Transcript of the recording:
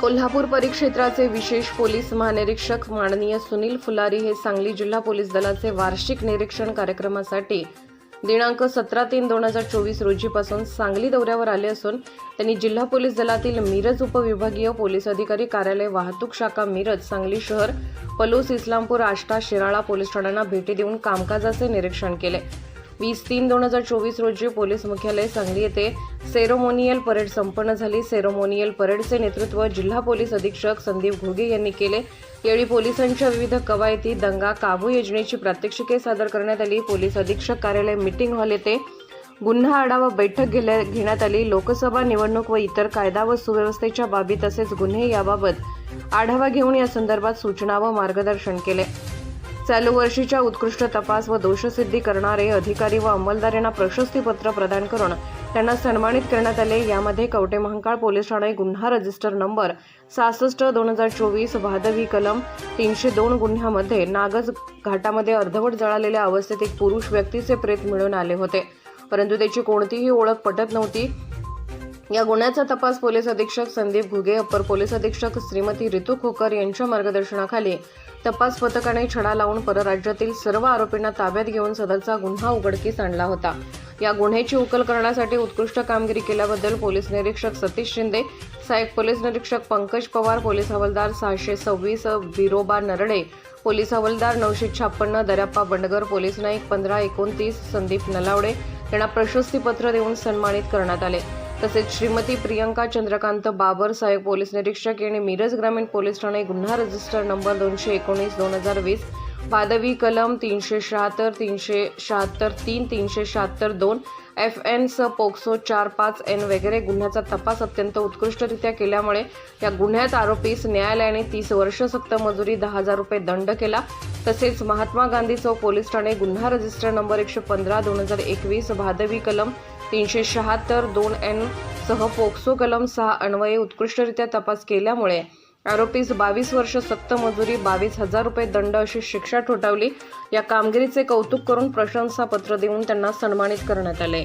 कोल्हापूर परिक्षेत्राचे विशेष पोलीस महानिरीक्षक माननीय सुनील फुलारी हे सांगली जिल्हा पोलीस दलाचे वार्षिक निरीक्षण कार्यक्रमासाठी दिनांक सतरा तीन दोन हजार चोवीस रोजीपासून सांगली दौऱ्यावर आले असून त्यांनी जिल्हा पोलीस दलातील मिरज उपविभागीय पोलीस अधिकारी कार्यालय वाहतूक शाखा मिरज सांगली शहर पलूस इस्लामपूर आष्टा शिराळा पोलीस ठाण्यांना भेटी देऊन कामकाजाचे निरीक्षण केले. वीस तीन दोन हजार चोवीस रोजी पोलीस मुख्यालय सांगली येथे सेरोमोनियल परेड संपन्न झाली. सेरोमोनियल परेडचे नेतृत्व जिल्हा पोलीस अधीक्षक संदीप घोगे यांनी केले. यावेळी पोलिसांच्या विविध कवायती दंगा काबू योजनेची प्रात्यक्षिके सादर करण्यात आली. पोलीस अधीक्षक कार्यालय मीटिंग हॉल येथे गुन्हा आढावा बैठक गेल्या- घेण्यात आली. लोकसभा निवडणूक व इतर कायदा व सुव्यवस्थेच्या बाबी तसेच गुन्हे याबाबत आढावा घेऊन या संदर्भात सूचना व मार्गदर्शन केले. चालू वर्षीच्या उत्कृष्ट तपास व दोषसिद्धी करणारे अधिकारी व अंमलदार यांना प्रशस्तीपत्र प्रदान करून त्यांना सन्मानित करण्यात आले. यामध्ये कवटे महांकाळ पोलीस ठाणे गुन्हा रजिस्टर नंबर सहासष्ट दोन हजार चोवीस भादवी कलम तीनशे दोन गुन्ह्यामध्ये नागज घाटामध्ये अर्धवट जळालेल्या अवस्थेत एक पुरुष व्यक्तीचे प्रेत मिळून आले होते. परंतु त्याची कोणतीही ओळख पटत नव्हती. या गुन्ह्याचा तपास पोलीस अधीक्षक संदीप घुगे अप्पर पोलीस अधीक्षक श्रीमती रितू खोकर यांच्या मार्गदर्शनाखाली. तपास पथकाने छडा लावून परराज्यातील सर्व आरोपींना ताब्यात घेऊन सदरचा गुन्हा उघडकीस आणला होता. या गुन्ह्याची उकल करण्यासाठी उत्कृष्ट कामगिरी केल्याबद्दल पोलीस निरीक्षक सतीश शिंदे सहाय्यक पोलीस निरीक्षक पंकज पवार पोलीस हवालदार सहाशे सव्वीस विरोबा नरडे पोलीस हवालदार नऊशे छप्पन्न दर्याप्पा बंडगर पोलीस नाईक पंधरा एकोणतीस संदीप नलावडे यांना प्रशस्तीपत्र देऊन सन्मानित करण्यात आले. तसेच श्रीमती प्रियंका चंद्रकांत बाबर सहाय्यक पोलीस निरीक्षक आणि मिरज ग्रामीण पोलीस ठाणे गुन्हा रजिस्टर नंबर दोनशे एकोणीस दोन हजार वीस वादवी कलम तीनशे शहात्तर तीनशे शहात्तर तीन तीनशे शहात्तर दोन एफ एन स पोक्सो चार पाच एन वगैरे गुन्ह्याचा तपास अत्यंत उत्कृष्टरित्या केल्यामुळे या गुन्ह्यात आरोपीस न्यायालयाने तीस वर्ष सक्त मजुरी दहा हजार रुपये दंड केला. तसेच महात्मा गांधी चौक पोलीस ठाणे गुन्हा रजिस्टर नंबर एकशे पंधरा दोन हजार एकवीस भादवी कलम तीनशे शहात्तर दोन एन सह पोक्सो कलम सहा अन्वये उत्कृष्टरित्या तपास केल्यामुळे आरोपीस बावीस वर्ष सक्त मजुरी बावीस हजार रुपये दंड अशी शिक्षा ठोठावली. या कामगिरीचे कौतुक करून प्रशंसापत्र देऊन त्यांना सन्मानित करण्यात आले.